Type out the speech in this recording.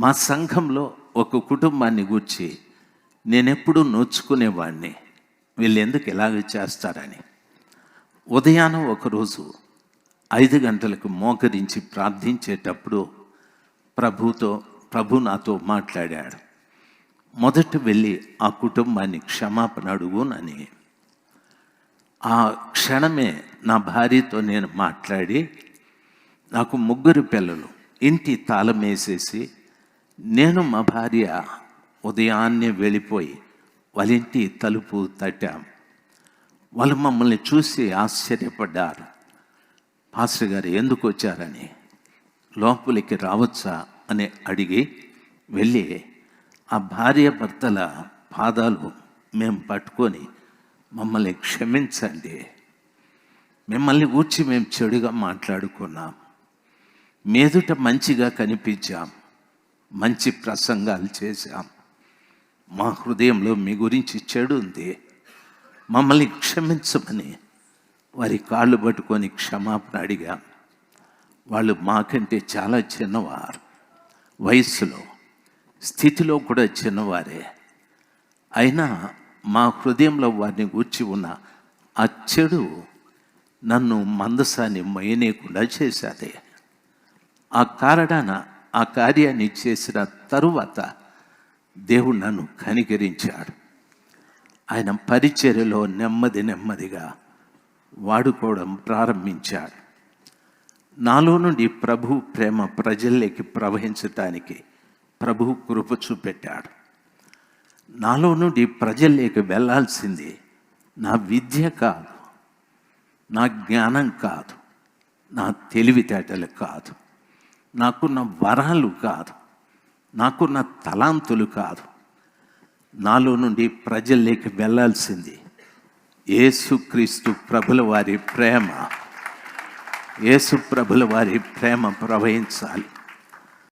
మా సంఘంలో ఒక కుటుంబాన్ని గూర్చి నేనెప్పుడు నోచుకునేవాడిని వీళ్ళు ఎందుకు ఇలాగ చేస్తారని. ఉదయాన్నం ఒకరోజు ఐదు గంటలకు మోకరించి ప్రార్థించేటప్పుడు ప్రభుతో ప్రభు నాతో మాట్లాడాడు. మొదట వెళ్ళి ఆ కుటుంబాన్ని క్షమాపణ అడుగునని. ఆ క్షణమే నా భార్యతో నేను మాట్లాడి నాకు ముగ్గురు పిల్లలు ఇంటి తాళం వేసేసి నేను మా భార్య ఉదయాన్నే వెళ్ళిపోయి వాళ్ళ ఇంటి తలుపు తట్టాం. వాళ్ళు మమ్మల్ని చూసి ఆశ్చర్యపడ్డారు. పాస్టర్ గారు ఎందుకు వచ్చారని? లోపలికి రావచ్చా? అని అడిగి వెళ్ళి ఆ భార్య భర్తల పాదాలు మేము పట్టుకొని మమ్మల్ని క్షమించండి. మిమ్మల్ని గూర్చి మేము చెడుగా మాట్లాడుకున్నాం. మీదుట మంచిగా కనిపించాం. మంచి ప్రసంగాలు చేశాం. మా హృదయంలో మీ గురించి చెడు ఉంది. మమ్మల్ని క్షమించమని వారి కాళ్ళు పట్టుకొని క్షమాపణ అడిగాం. వాళ్ళు మాకంటే చాలా చిన్నవారు. వయస్సులో స్థితిలో కూడా చిన్నవారే. అయినా మా హృదయంలో వారిని గూర్చి ఉన్న ఆ చెడు నన్ను మందసాన్ని మయనేయకుండా చేశాదే. ఆ కారణాన ఆ కార్యాన్ని చేసిన తరువాత దేవుడు నన్ను కనికరించాడు. ఆయన పరిచర్యలో నెమ్మది నెమ్మదిగా వాడుకోవడం ప్రారంభించాడు. నాలో నుండి ప్రభు ప్రేమ ప్రజల్లోకి ప్రవహించటానికి ప్రభు కృప చూపెట్టాడు. నాలో నుండి ప్రజల్లోకి వెళ్ళాల్సింది నా విద్య కాదు నా జ్ఞానం కాదు నా తెలివితేటలు కాదు. నాకున్న వరాలు కాదు. నాకున్న తలాంతులు కాదు. నాలో నుండి ప్రజల్లోకి వెళ్ళాల్సింది యేసుక్రీస్తు ప్రభుల వారి ప్రేమ. యేసు ప్రభుల వారి ప్రేమ ప్రవహించాలి.